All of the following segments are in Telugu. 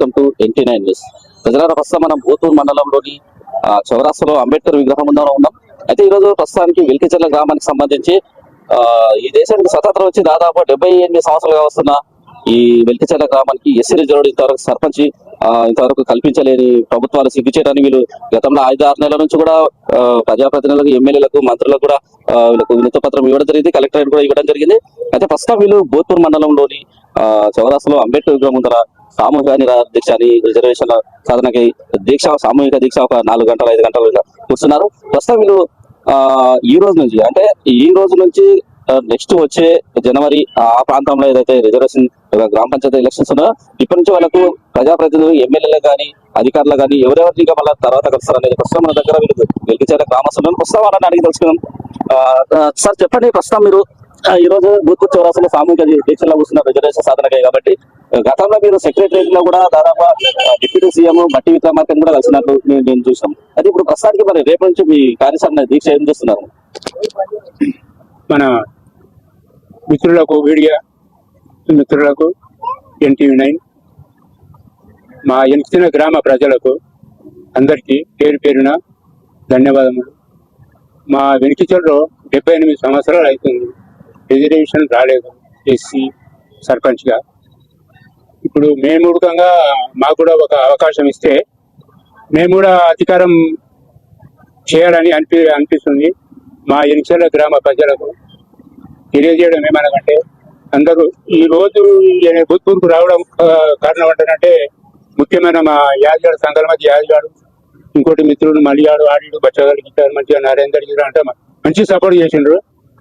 Welcome to NT nine news ప్రజలారా ప్రస్తుతం మనం బూతూరు మండలంలోని ఆ, చౌరాస్తాలో అంబేద్కర్ విగ్రహం ముందర ఉన్నాం. అయితే ఈ రోజు ప్రస్తుతానికి వెల్కిచెర్ల గ్రామానికి సంబంధించి ఈ దేశానికి స్వతంత్రం వచ్చి దాదాపు డెబ్బై ఎనిమిది సంవత్సరాలుగా వస్తున్న ఈ వెల్కచర్ల గ్రామానికి ఎస్సీ రిజర్వ్ ఇంతవరకు సర్పంచ్ ఇంతవరకు కల్పించలేని ప్రభుత్వాలు సిగ్గుచేయడానికి వీళ్ళు గతంలో ఐదు ఆరు నెలల నుంచి కూడా ప్రజాప్రతినిధులకు ఎమ్మెల్యేలకు మంత్రులకు కూడా వీళ్ళకు వినతి పత్రం ఇవ్వడం జరిగింది కలెక్టరేట్ కూడా ఇవ్వడం జరిగింది. అయితే ప్రస్తుతం వీళ్ళు బోత్పూర్ మండలంలోని చౌరాసలో అంబేద్కర్ విగ్రహం ముందర సామూహిక దీక్ష అని రిజర్వేషన్ సాధనకి దీక్ష సామూహిక దీక్ష ఒక నాలుగు గంటలు ఐదు గంటలు కూర్చున్నారు. ప్రస్తుతం వీళ్ళు ఈ రోజు నుంచి అంటే ఈ రోజు నుంచి నెక్స్ట్ వచ్చే జనవరి ఆ ప్రాంతంలో ఏదైతే రిజర్వేషన్ గ్రామ పంచాయతీ ఎలక్షన్స్ ఉన్నాయో ఇప్పటి నుంచి వాళ్ళకు ప్రజాప్రతినిధులు ఎమ్మెల్యేలు కానీ అధికారులు కానీ ఎవరెవరిని ఇంకా మళ్ళీ తర్వాత కలుస్తారు అనేది ప్రస్తుతం మన దగ్గర వీళ్ళు వెలికిచేర గ్రామస్తులను. ప్రస్తుతం వాళ్ళని అడిగి తెలుసుకున్నాం సార్ చెప్పండి ప్రస్తుతం మీరు ఈ రోజు బూత్ చౌరాసలో సామూహిక దీక్షలో కూర్చున్న రిజర్వేషన్ సాధనకే కాబట్టి గతంలో మీరు సెక్రటరియట్లో కూడా దాదాపు డిప్యూటీ సీఎం మట్టి విక్రమార్కన్ కూడా కలిసినట్టు నేను నేను చూసాం అది ఇప్పుడు ప్రస్తుతానికి మరి రేపు నుంచి మీ కార్యశాల దీక్ష ఏం చేస్తున్నారు? మన మిత్రులకు మీడియా మిత్రులకు ఎన్టీవీ నైన్ మా ఎంచిన గ్రామ ప్రజలకు అందరికీ పేరు పేరున ధన్యవాదములు. మా వెనికిచల్లో డెబ్బై ఎనిమిది సంవత్సరాలు అవుతుంది రిజర్వేషన్ రాలేదు. ఎస్సీ సర్పంచ్గా. ఇప్పుడు మేము ఉడకంగా మాకు కూడా ఒక అవకాశం ఇస్తే మేము కూడా అధికారం చేయాలని అనిపి అనిపిస్తుంది. మా ఎనిచల గ్రామ ప్రజలకు తెలియజేయడం ఏమనగంటే అందరూ ఈ రోజు ఈ భూత్పూర్కు రావడం కారణం ఏంటంటే ముఖ్యమైన మా యాదగాడు సంఘాల మధ్య యాదగాడు ఇంకోటి మిత్రుడు మలియాడు ఆడిడు బచ్చగాడు గిట్టారు మంచిగా నరేందర్ గిరి అంటే మంచి సపోర్ట్ చేసిండ్రు.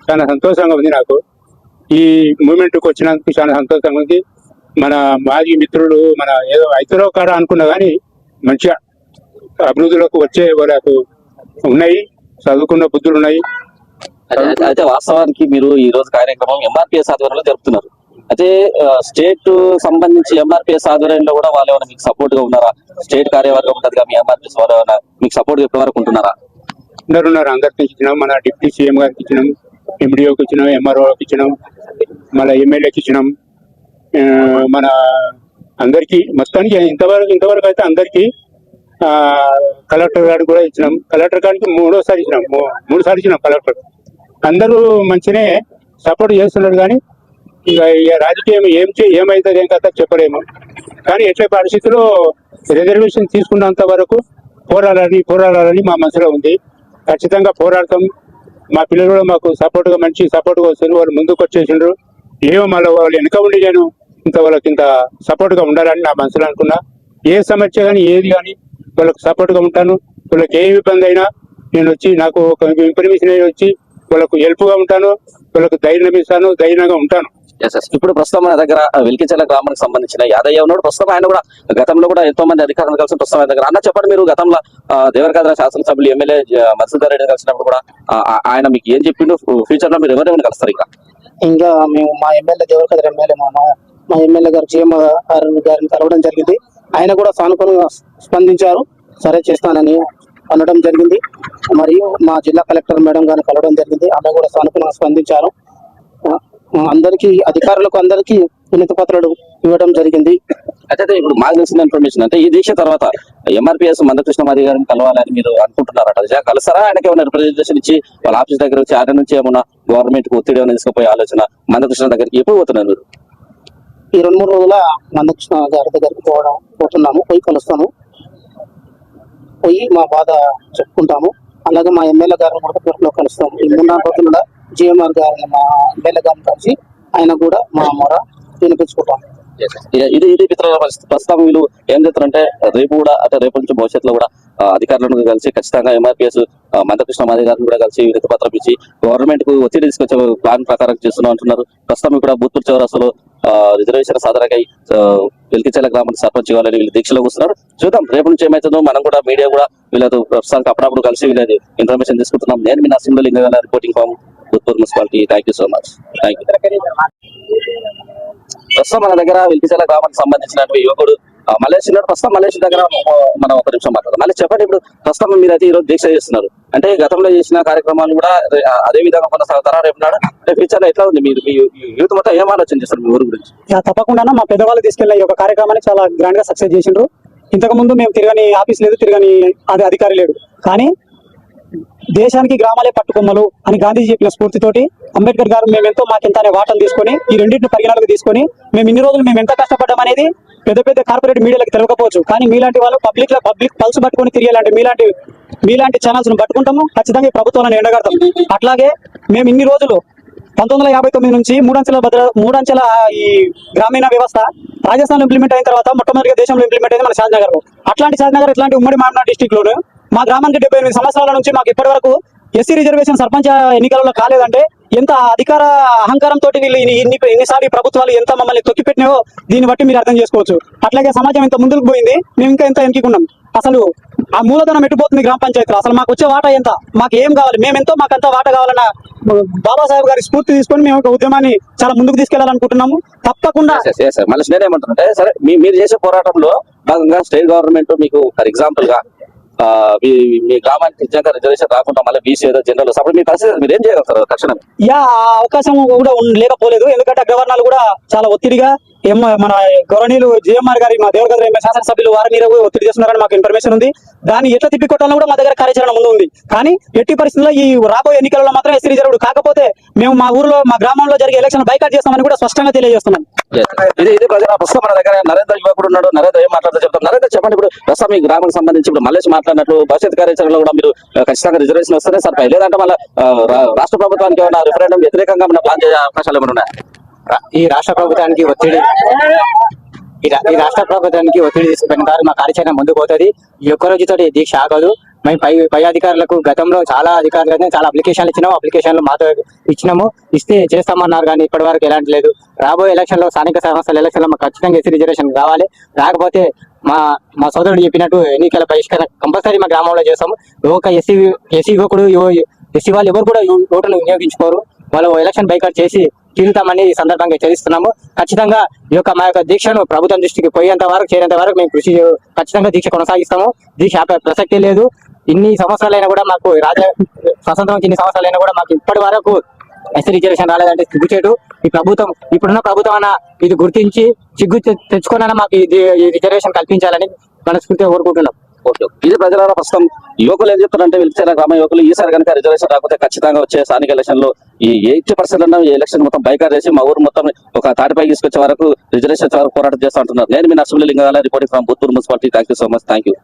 చాలా సంతోషంగా ఉంది నాకు. ఈ మూమెంట్కి వచ్చినందుకు చాలా సంతోషంగా ఉంది. మన మాజీ మిత్రులు మన ఏదో ఐతరో కాడ అనుకున్నా కానీ మంచిగా అభివృద్ధిలోకి వచ్చే వాళ్ళకు ఉన్నాయి. చదువుకున్న బుద్ధులు ఉన్నాయి అయితే- వాస్తవానికి మీరు ఈ రోజు కార్యక్రమం ఎంఆర్పిఎస్ ఆధ్వర్యంలో జరుపుతున్నారు. అయితే స్టేట్ సంబంధించి ఎంఆర్పిఎస్ ఆధ్వర్యంలో కూడా వాళ్ళు ఏమైనా మీకు సపోర్ట్గా ఉన్నారా? స్టేట్ కార్యవర్గం ఉంటుంది మీ ఎంఆర్పిఎస్ వాళ్ళు ఏమైనా మీకు సపోర్ట్ ఎప్పటి వరకు ఉంటున్నారా? అందరు ఉన్నారు. అందరికి ఇచ్చినాం. మన డిప్యూటీ సీఎం గారికి ఇచ్చినాం. ఎండిఓకి ఇచ్చినాం. ఎంఆర్ఓకి ఇచ్చినాం. మళ్ళీ ఎమ్మెల్యేకి ఇచ్చినాం. మన అందరికి మొత్తానికి ఇంతవరకు ఇంతవరకు అయితే అందరికి ఆ, కలెక్టర్ గారికి కూడా ఇచ్చినాం. కలెక్టర్ గారికి మూడోసారి ఇచ్చినాం. మూ- మూడు సార్లు ఇచ్చినాం కలెక్టర్. అందరూ మంచినే సపోర్ట్ చేస్తున్నారు కానీ ఇక ఇక రాజకీయం ఏం చే ఏమైతుంది ఏం కథ చెప్పలేము. కానీ ఎట్ల పరిస్థితుల్లో రిజర్వేషన్ తీసుకున్నంత వరకు పోరాడాలని పోరాడాలని మా మనసులో ఉంది. ఖచ్చితంగా పోరాడతాం. మా పిల్లలు కూడా మాకు సపోర్ట్గా మంచి సపోర్ట్గా వస్తారు వాళ్ళు ముందుకు వచ్చేసిండ్రు. ఏమో మళ్ళీ వాళ్ళు వెనక ఉండి నేను ఇంత వాళ్ళకి ఇంత సపోర్ట్గా ఉండాలని నా మనసులో అనుకున్నా. ఏ సమస్య కానీ ఏది కానీ వాళ్ళకి సపోర్ట్గా ఉంటాను. వాళ్ళకి ఏ ఇబ్బంది అయినా నేను వచ్చి నాకు ఒక ఇన్ఫర్మేషన్ వచ్చి వాళ్ళకు హెల్ప్గా ఉంటాను వాళ్ళకు ధైర్యం ఇస్తాను ధైర్యంగా ఉంటాను. ఇప్పుడు ప్రస్తుతం మన దగ్గర వెలికిచెల గ్రామానికి సంబంధించిన యాదయ్య ఉన్నాడు. ప్రస్తుతం ఆయన కూడా గతంలో కూడా ఎంతో మంది అధికారులు కలిసి ప్రస్తుతం ఆయన దగ్గర అన్న చెప్పండి మీరు గతంలో దేవరకద్ర శాసనసభ్యులు ఎమ్మెల్యే మత్స్యధర్ రెడ్డి కలిసినప్పుడు కూడా ఆయన మీకు ఏం చెప్పిండు? ఫ్యూచర్లో మీరు ఎవరెవరిని కలుస్తారు ఇంకా? ఇంకా మేము మా ఎమ్మెల్యే దేవరకద్ర ఎమ్మెల్యే మా మా- మా ఎమ్మెల్యే గారు జీఎం గారు గారిని కలవడం జరిగింది. ఆయన కూడా సానుకూలంగా స్పందించారు. సరే చేస్తానని అనడం జరిగింది. మరియు మా జిల్లా కలెక్టర్ మేడం గారిని కలవడం జరిగింది. ఆమె కూడా సానుకూలంగా స్పందించారు. అందరికీ అధికారులకు అందరికీ వినతి పత్రాలు ఇవ్వడం జరిగింది. అయితే ఇప్పుడు మాకు తెలిసిన ఇన్ఫర్మేషన్ అంటే ఈ దీక్ష తర్వాత ఎంఆర్పిఎస్ మందకృష్ణ మాది గారిని కలవాలని మీరు అనుకుంటున్నారట. నిజంగా కలుస్తారా ఆయనకి ఏమైనా రిప్రజెంటేషన్ ఇచ్చి వాళ్ళ ఆఫీస్ దగ్గర వచ్చి ఆయన నుంచి ఏమన్నా గవర్నమెంట్కు ఒత్తిడి ఏమైనా తీసుకుపోయే ఆలోచన మందకృష్ణ దగ్గరికి ఎప్పుడు పోతున్నారు మీరు? ఈ రెండు మూడు రోజుల మందకృష్ణ గారి దగ్గరికి పోవడం పోతున్నాము. పోయి కలుస్తాము పోయి మా బాధ చెప్పుకుంటాము. అలాగే మా ఎమ్మెల్యే గారిని కూడా త్వరలో కలుస్తాం. ఈ మూడు నాలుగు రోజుల్లో జిఎంఆర్ గారిని మా ఎమ్మెల్యే గారిని కలిసి ఆయన కూడా మా మొర వినిపించుకుంటాం. ఇది ఇది మిత్రుల ప్రస్తుతం వీళ్ళు ఏం చేస్తారంటే రేపు కూడా అంటే రేపు నుంచి భవిష్యత్తులో కూడా అధికారులను కలిసి ఖచ్చితంగా ఎంఆర్పిఎస్ మందకృష్ణ మాది కూడా కలిసి వినతి పత్రం ఇచ్చి గవర్నమెంట్కు ఒత్తిడి తీసుకొచ్చే ప్లాన్ ప్రకారం చేస్తున్నాం అంటున్నారు. ప్రస్తుతం ఇక్కడ బూత్పూర్ చౌరస్తలో రిజర్వేషన్ సాధనకై వెలికిచెల గ్రామానికి సర్పంచ్ కావాలని వీళ్ళు దీక్షలో కూస్తున్నారు చూద్దాం రేపు నుంచి ఏమవుతుందో మనం కూడా మీడియా కూడా వీళ్ళతో ప్రస్తుతానికి అప్పుడప్పుడు కలిసి వీళ్ళది ఇన్ఫర్మేషన్ తీసుకుంటున్నాం. నేను మీ Narasimha Linga reporting from Bhutpur municipality. Thank you so much thank you ప్రస్తుతం మన దగ్గర వెల్కిచల గ్రామానికి సంబంధించినటువంటి యువకుడు ఆ, ప్రస్తుతం మలేషియా దగ్గర మనం ఒక నిమిషం మాట్లాడదాం. మళ్ళీ చెప్పండి ఇప్పుడు ప్రస్తుతం మీరైతే ఈ రోజు దీక్ష చేస్తున్నారు. అంటే గతంలో చేసిన కార్యక్రమాలు కూడా అదే విధంగా కొనసాగుతారా రేపు నాడు? అంటే ఫ్యూచర్లో ఎట్లా ఉంది? మీరు మీ యూత్ మొత్తం ఏం ఆలోచన చేస్తారు మీ ఊరు గురించి? తప్పకుండా మా పెద్దవాళ్ళు తీసుకెళ్ళిన ఈ యొక్క కార్యక్రమాన్ని చాలా గ్రాండ్గా సక్సెస్ చేసిండ్రు. ఇంతకు ముందు మేము తిరగని ఆఫీస్ లేదు తిరగని అది అధికారి లేడు. కానీ దేశానికి గ్రామాలే పట్టుకొమ్మలు అని గాంధీజీ చెప్పిన స్ఫూర్తితోటి అంబేద్కర్ గారు మేము ఎంతో మాకెంత అనే వాటను తీసుకొని ఈ రెండింటిని పరిగణలోకి తీసుకొని మేము ఇన్ని రోజులు మేము ఎంత కష్టపడ్డాం అనేది పెద్ద పెద్ద కార్పొరేట్ మీడియాలకు తెలవకపోవచ్చు. కానీ మీలాంటి వాళ్ళు పబ్లిక్లో పబ్లిక్ పల్స్ పట్టుకొని తిరిగేలాంటి మీలాంటి మీలాంటి ఛానల్స్ను పట్టుకుంటాము. ఖచ్చితంగా ఈ ప్రభుత్వాలను ఎండగడతాం అట్లాగే మేము ఇన్ని రోజులు పంతొమ్మిది వందల యాభై తొమ్మిది నుంచి మూడంచెల భద్ర మూడంచెల ఈ గ్రామీణ వ్యవస్థ రాజస్థాన్ ఇంప్లిమెంట్ అయిన తర్వాత మొట్టమొదటిగా దేశంలో ఇంప్లిమెంట్ అయింది మన షాద్నగర్ అట్లాంటి షాద్నగర్ ఇట్లాంటి ఉమ్మడి మామనాడు డిస్టిక్ లోను మా గ్రామానికి డెబ్బై ఎనిమిది సంవత్సరాల నుంచి మాకు ఇప్పటి వరకు ఎస్సీ రిజర్వేషన్ సర్పంచ్ ఎన్నికలలో కాలేదంటే ఎంత అధికార అహంకారంతో వీళ్ళు ఇన్ని ఇన్నిసార్లు ఈ ప్రభుత్వాలు ఎంత మమ్మల్ని తొక్కిపెట్టినాయో దీన్ని బట్టి మీరు అర్థం చేసుకోవచ్చు. అట్లాగే సమాజం ఎంత ముందుకు పోయింది మేము ఇంకా ఎంత వెనుకున్నాం అసలు ఆ మూలధనం ఎట్టుపోతుంది గ్రామ పంచాయతీలో? అసలు మాకు వచ్చే వాటా ఎంత? మాకు ఏం కావాలి? మేమెంతో మాకు అంత వాటా కావాలన్న బాబాసాహెబ్ గారి స్ఫూర్తి తీసుకొని మేము ఒక ఉద్యమాన్ని చాలా ముందుకు తీసుకెళ్ళాలనుకుంటున్నాము. తప్పకుండా మళ్ళీ నేనేమంటుంటే సరే మీరు చేసే పోరాటంలో భాగంగా స్టేట్ గవర్నమెంట్ మీకు ఫర్ ఎగ్జాంపుల్గా మీ మీ గ్రామానికి నిజంగా రిజర్వేషన్ రాకుండా మళ్ళీ బీసీ ఏదో జనరల్ అప్పుడు మీ పరిస్థితి మీరు ఏం చేయగలుగుతారు తక్షణం యా ఆ అవకాశం కూడా లేకపోలేదు. ఎందుకంటే గవర్నర్లు కూడా చాలా ఒత్తిడిగా ఏం మన గవర్నీలు జిఎంఆర్ గారి మా దేవరగద్ర ఎంపీ శాసనసభ్యులు వారి మీద ఒత్తిడి చేస్తున్నారని మాకు ఇన్ఫర్మేషన్ ఉంది. దాన్ని ఎట్లా తిప్పికొట్టాలని కూడా మా దగ్గర కార్యాచరణ ముందు ఉంది. కానీ ఎట్టి పరిస్థితుల్లో ఈ రాబోయే ఎన్నికలలో మాత్రం ఎస్సీ రిజర్వ్డ్. కాకపోతే మేము మా ఊర్లో మా గ్రామంలో జరిగే ఎలక్షన్ బైకాట్ చేస్తామని కూడా స్పష్టంగా తెలియజేస్తున్నాం. ఇది ఇది ప్రజల ప్రస్తుతం మన దగ్గర నరేంద్ర యువకుడు ఉన్నాడు. నరేంద్ర ఏం మాట్లాడుతూ చెప్తాం నరేంద్ర చెప్పండి ఇప్పుడు. ప్రస్తుతం మీ గ్రామానికి సంబంధించి ఇప్పుడు మల్లేష్ మాట్లాడినట్లు భవిష్యత్ కార్యాచరణలో కూడా మీరు ఖచ్చితంగా రిజర్వేషన్ వస్తేనే సరిపోయి లేదంటే మళ్ళీ రాష్ట్ర ప్రభుత్వానికి ఏమైనా రిఫరెండం వ్యతిరేకంగా మన ప్లాన్ చేసే అవకాశాలు ఏమైనా ఉన్నాయా? ఈ రాష్ట్ర ప్రభుత్వానికి ఒత్తిడి ఈ రాష్ట్ర ప్రభుత్వానికి ఒత్తిడి తీసుకుపోయిన మా కార్యాచరణ ముందుకు పోతుంది. ఈ ఒక్క దీక్ష ఆగదు. మేము పై పై అధికారులకు గతంలో చాలా అధికారులు చాలా అప్లికేషన్లు ఇచ్చినాము. అప్లికేషన్లు మాతో ఇచ్చినాము. ఇస్తే చేస్తామన్నారు కానీ ఇప్పటి వరకు ఎలాంటి లేదు. రాబోయే ఎలక్షన్లో స్థానిక సంస్థల ఎలక్షన్లో మాకు ఖచ్చితంగా ఎస్సీ రిజర్వేషన్ కావాలి. రాకపోతే మా మా సోదరుడు చెప్పినట్టు ఎన్నికల బహిష్కరణ కంపల్సరీ మా గ్రామంలో చేస్తాము. ఒక ఎస్సీ ఎస్సీ యువకుడు ఎస్సీ వాళ్ళు ఎవరు కూడా ఓటర్లు వినియోగించుకోరు. వాళ్ళు ఎలక్షన్ బైకాట్ చేసి తీరుతామని ఈ సందర్భంగా హెచ్చరిస్తున్నాము. ఖచ్చితంగా ఈ యొక్క మా యొక్క దీక్షను ప్రభుత్వం దృష్టికి పోయేంత వరకు చేరేంత వరకు మేము కృషి ఖచ్చితంగా దీక్ష కొనసాగిస్తాము. దీక్ష ఆపే ప్రసక్తి లేదు. ఇన్ని సంవత్సరాలైనా కూడా మాకు రాజ స్వతంత్రం ఇన్ని సంవత్సరాలైనా కూడా మాకు ఇప్పటి వరకు ఎస్సీ రిజర్వేషన్ రాలేదంటే సిగ్గుచేటు. ఈ ప్రభుత్వం ఇప్పుడున్న ప్రభుత్వం అన్న ఇది గుర్తించి సిగ్గు తె- మాకు ఇది ఈ రిజర్వేషన్ కల్పించాలని మనస్ఫూర్తిగా కోరుకుంటున్నాం. ఇది ప్రజల ప్రస్తుతం యువకులు ఏం చెప్తారంటే వెళ్తారా గ్రామ యువకులు? ఈసారి కనుక రిజర్వేషన్ రాకపోతే ఖచ్చితంగా వచ్చే స్థానిక ఎలక్షన్లో ఈ ఎయిటీ పర్సెంట్ అన్న ఈ ఎలక్షన్ మొత్తం బైకార్ చేసి మా ఊరు మొత్తం ఒక తాటిపై తీసుకొచ్చే వరకు రిజర్వేషన్ వరకు పోరాటం చేస్తూ ఉంటున్నారు నేను మీ Narsimha Lingala reporting from Butturu municipality. Thank you so much. Thank you